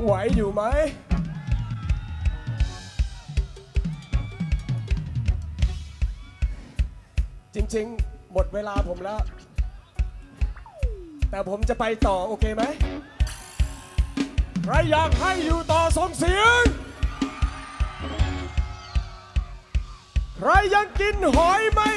ยังไหวอยู่ไหมจริงๆ หมดเวลาผมแล้ว แต่ผมจะไปต่อโอเคไหมใครอยากให้อยู่ต่อส่งเสียง ใครยังกินหอยไม่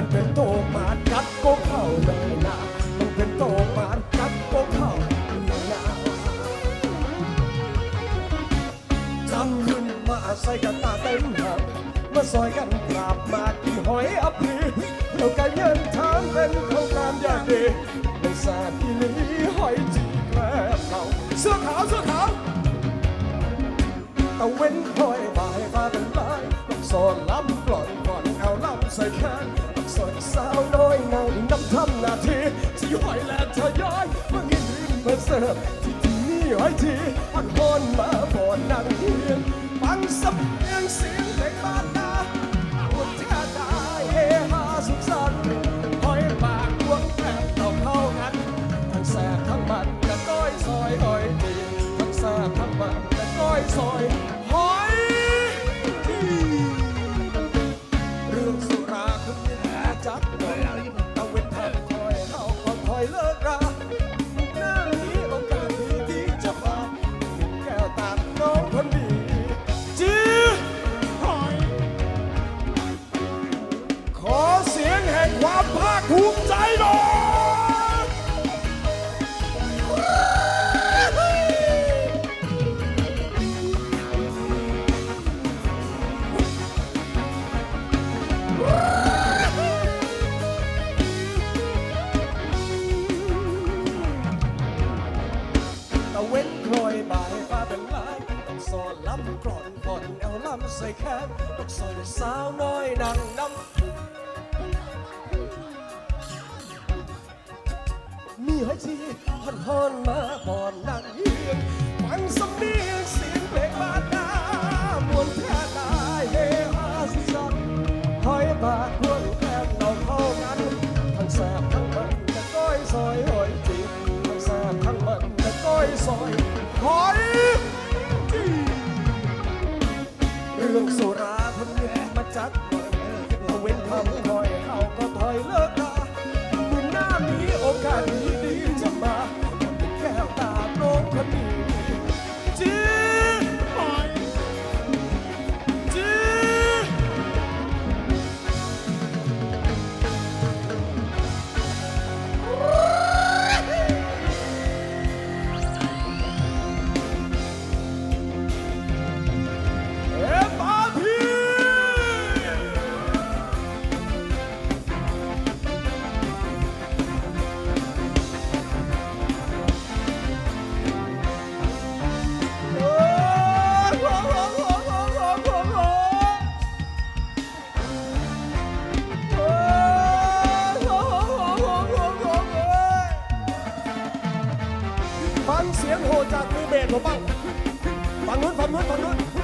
มันเป็นโตมากัดก็เข้าเลยนะมันเป็นโตมากัดก็เข้าเลยนะจำขึ้นมาใส่กันตาเต็มหับมาซอยกันกราบมากินหอยอับปรีเรากันเงินทามเป็นเขาการยาดีไม่ทราที่นี้หอยจีแกลบเราเสื้อขาวเสื้อขาวตะเว้นคอยบ่ายฟ้าเป็นลายต้องสอน หอยแลนทะย้อยเมื่อกี้ริมมาเสิร์ฟที่ที่นี่หอยทีพันพนมาบ่อนนางเฮียนฟังสำเนียงเสียงเพลงบ้านนาหุ่นแท้ตายเฮฮาสุขสันต์หอยปากพวกแอบเอาเข้ากันทั้งแสบทั้งมันและก้อยซอยหอยดีทั้งแสบทั้งมันและก้อยซอยหอย มีหอยทีฮอนฮอนมาบ่อนนางเยียนฟังสำเนียงเสียงเพลงบ้านนามวนแท้ตายเฮฮาสุดสันหอยบาดพวงแคบเราเข้ากันทั้งแสบทั้งมันแต่ก้อยซอยหอยจีทั้งแสบทั้งมันแต่ก้อยซอยหอยจีเรื่องสุราคนนี้มาจัด สียงโหจากมือเบสผมบ้างฝั่งนู้นฝั่งนู้นฝั่งนู้น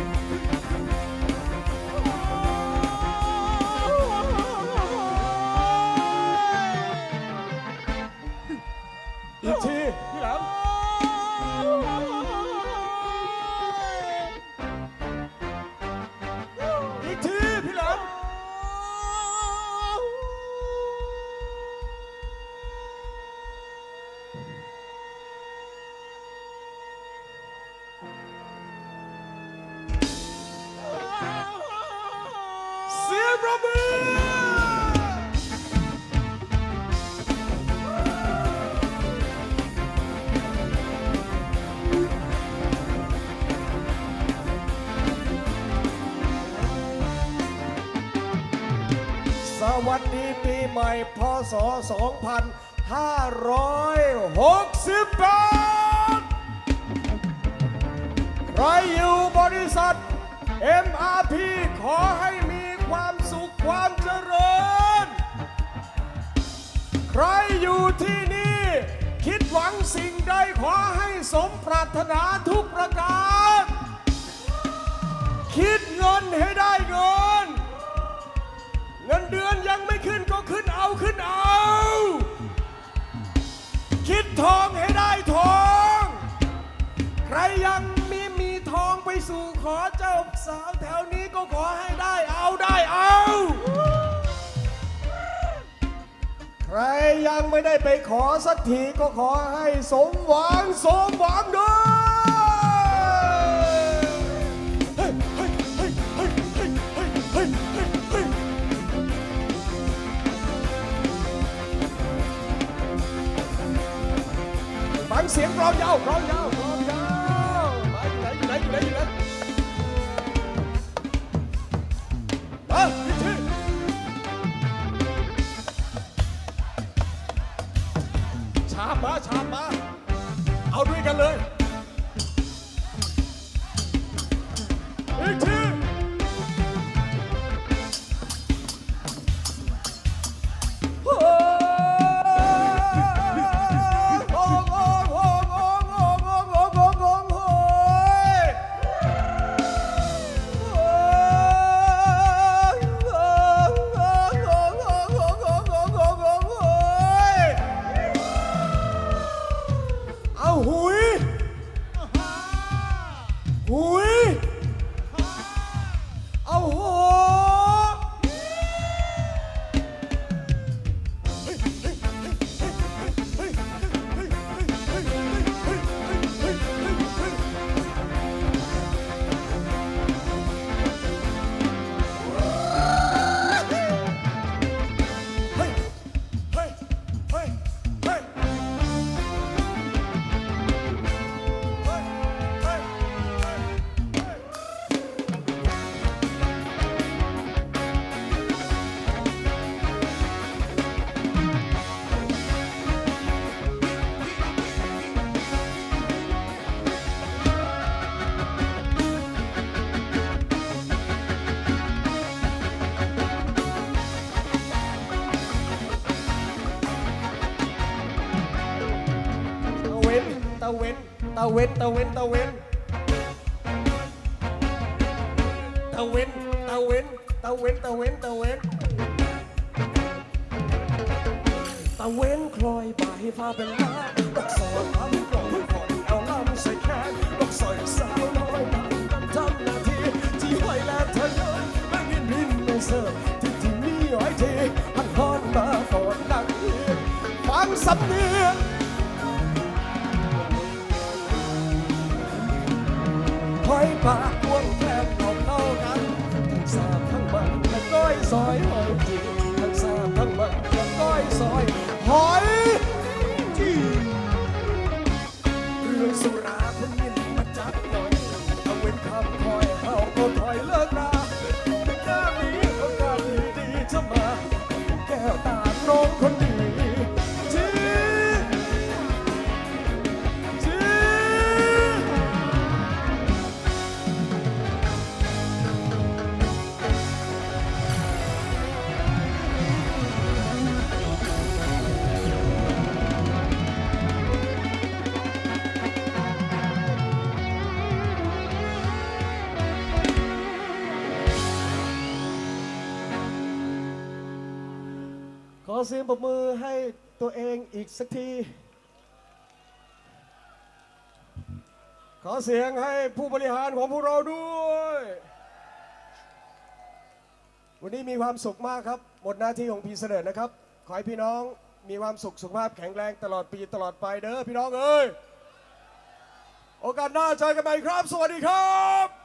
ปรบมือ สวัสดีปีใหม่พศ 2568 ใครอยู่บริษัท MRP ขอให้มี ความเจริญ ใครอยู่ที่นี่ คิดหวังสิ่งใดขอให้สมปรารถนาทุกประการ คิดเงินให้ได้เงิน เงินเดือนยังไม่ขึ้นก็ขึ้นเอาขึ้นเอา คิดทองให้ได้ทอง ใครยัง ไปสู่ขอเจ้าสาวแถวนี้ก็ขอให้ได้เอาได้เอา ใครยังไม่ได้ไปขอสักทีก็ขอให้สมหวังสมหวังด้วยฟังเสียงร้องยาวร้องยาว ชามมาชามมา เอาด้วยกันเลยอีกทีะเวนตะเวนตะเวนตะเวนตะเวนตะเวนตะเวนตะเวนตะเวนคลอยบ่ายฟ้าเป็นล้าดอกสอนทำกลองฝนเอาล้ำใส่แขนดอกสอยสาวน้อยทำทำทำหน้าที่ที่ห้อยและทะเยอยไม่ยินรินในเสิร์ฟที่ที่มีห้อยทีหันฮอนมาก่อนดังนี้ฟังสำเนียง Và อเสียงปรบมือให้ตัวเองอีกสักที ขอเสียงให้ผู้บริหารของพวกเราด้วย วันนี้มีความสุขมากครับ หมดหน้าที่ของพี่เสด็จนะครับ ขอให้พี่น้องมีความสุขสุขภาพแข็งแรงตลอดปีตลอดไปเด้อพี่น้องเอ้ย โอกาสหน้าเจอกันใหม่ครับ สวัสดีครับ